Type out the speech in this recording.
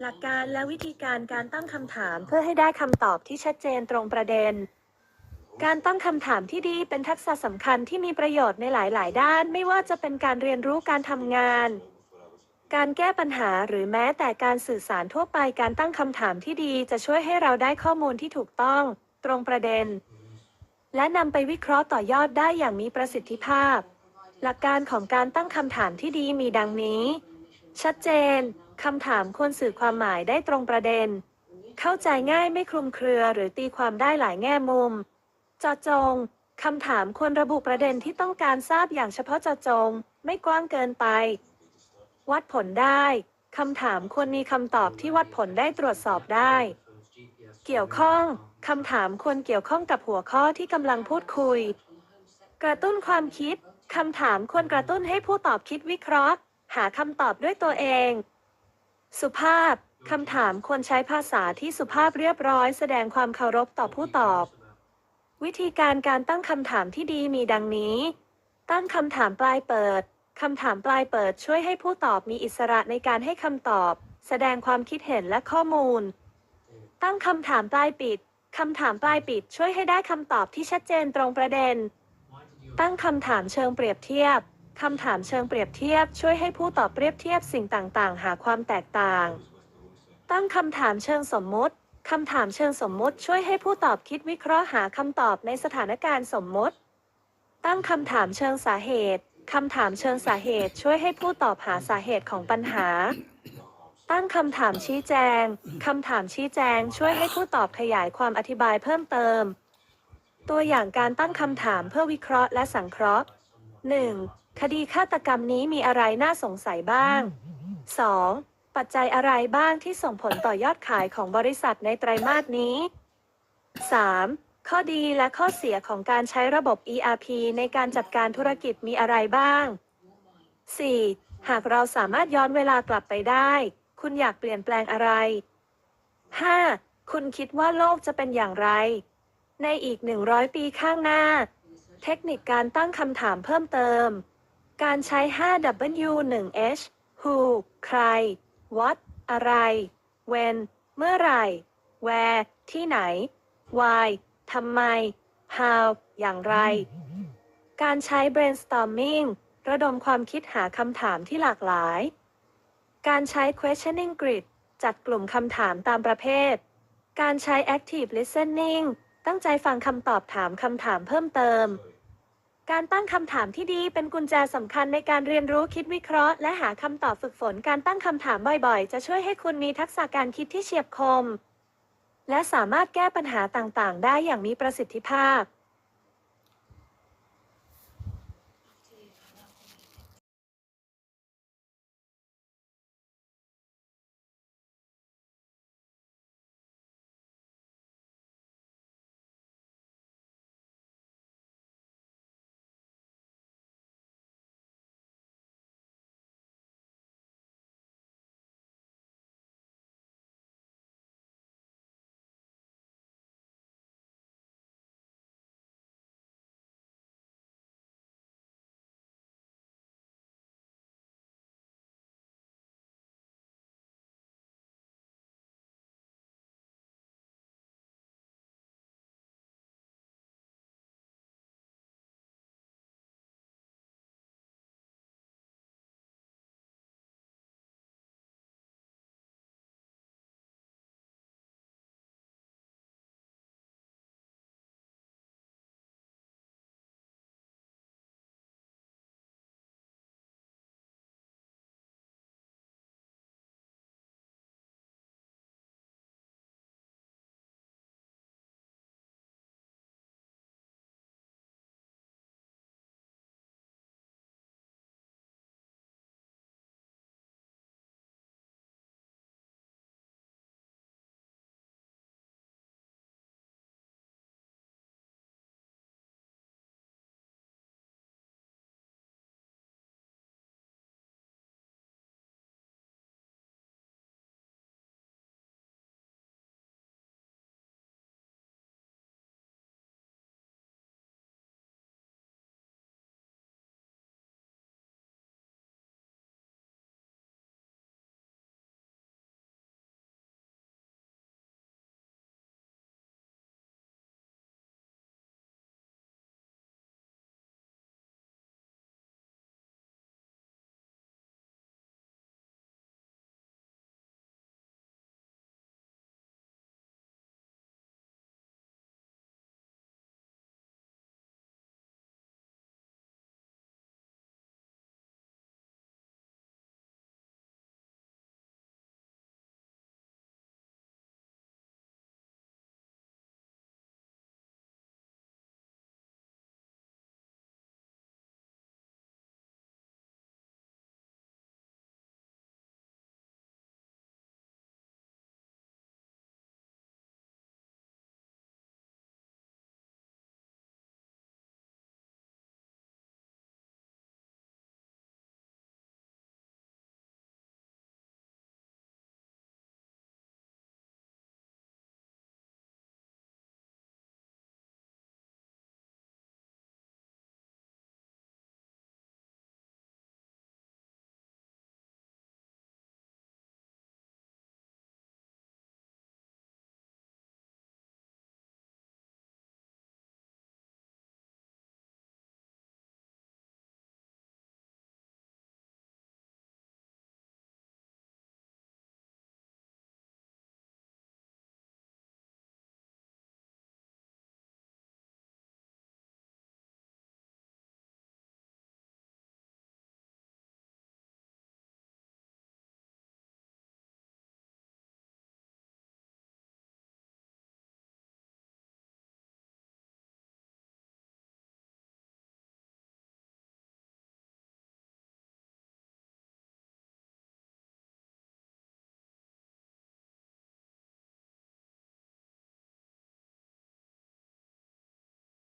หลักการและวิธีการการตั้งคำถามเพื่อให้ได้คำตอบที่ชัดเจนตรงประเด็น การตั้งคำถามที่ดีเป็นทักษะสำคัญที่มีประโยชน์ในหลาย ๆ ด้าน ไม่ว่าจะเป็นการเรียนรู้การทำงาน การแก้ปัญหาหรือแม้แต่การสื่อสารทั่วไปการตั้งคำถามที่ดีจะช่วยให้เราได้ข้อมูลที่ถูกต้อง ตรงประเด็น และนำไปวิเคราะห์ต่อยอดได้อย่างมีประสิทธิภาพ หลักการของการตั้งคำถามที่ดีมีดังนี้ ชัดเจน คำถามควรสื่อความหมายได้ตรงประเด็น เข้าใจง่ายไม่คลุมเครือหรือตีความได้หลายแง่มุมจาะจง คำถามควรระบุประเด็นที่ต้องการทราบอย่างเฉพาะเจาะจง ไม่กว้างเกินไป วัดผลได้ คำถามควรมีคำตอบที่วัดผลได้ตรวจสอบได้ เกี่ยวข้อง คำถามควรเกี่ยวข้องกับหัวข้อที่กำลังพูดคุย กระตุ้นความคิด คำถามควรกระตุ้นให้ผู้ตอบคิดวิเคราะห์ หาคำตอบด้วยตัวเอง สุภาพ คำถามควรใช้ภาษาที่สุภาพเรียบร้อยแสดงความเคารพต่อผู้ตอบ วิธีการการตั้งคำถามที่ดีมีดังนี้ ตั้งคำถามปลายเปิด คำถามปลายเปิดช่วยให้ผู้ตอบมีอิสระในการให้คำตอบ แสดงความคิดเห็นและข้อมูล ตั้งคำถามปลายปิด คำถามปลายปิดช่วยให้ได้คำตอบที่ชัดเจนตรงประเด็น ตั้งคำถามเชิงเปรียบเทียบ คำถามเชิงเปรียบเทียบ ช่วยให้ผู้ตอบเปรียบเทียบสิ่งต่าง ๆ หาความแตกต่าง ตั้งคำถามเชิงสมมติคำถามเชิงสมมติช่วยให้ผู้ตอบคิดวิเคราะห์หาคำตอบในสถานการณ์สมมติ ตั้งคำถามเชิงสาเหตุคำถามเชิงสาเหตุช่วยให้ผู้ตอบหาสาเหตุของปัญหา ตั้งคำถามชี้แจงคำถามชี้แจง ช่วยให้ผู้ตอบขยายความอธิบายเพิ่มเติม ตัวอย่างการตั้งคำถามเพื่อวิเคราะห์และสังเคราะห์ 1. คดีฆาตกรรมนี้มีอะไรน่าสงสัยบ้าง 2. ปัจจัยอะไรบ้างที่ส่งผลต่อยอดขายของบริษัทในไตรมาสนี้ 3. ข้อดีและข้อเสียของการใช้ระบบ ERP ในการจัดการธุรกิจมีอะไรบ้าง 4. หากเราสามารถย้อนเวลากลับไปได้ คุณอยากเปลี่ยนแปลงอะไร 5. คุณคิดว่าโลกจะเป็นอย่างไร ในอีก 100 ปีข้างหน้า เทคนิคการตั้งคำถามเพิ่มเติม การใช้ 5W 1H Who ใคร What อะไร When เมื่อไร Where ที่ไหน Why ทำไม How อย่างไร การใช้ brainstorming ระดมความคิดหาคำถามที่หลากหลาย การใช้ questioning grid จัดกลุ่มคำถามตามประเภท การใช้ active listening ตั้งใจฟังคำตอบถามคำถามเพิ่มเติม การตั้งคำถามที่ดีเป็นกุญแจสำคัญในการเรียนรู้คิดวิเคราะห์ และหาคำตอบฝึกฝนการตั้งคำถามบ่อยๆ จะช่วยให้คุณมีทักษะการคิดที่เฉียบคม และสามารถแก้ปัญหาต่างๆ ได้อย่างมีประสิทธิภาพ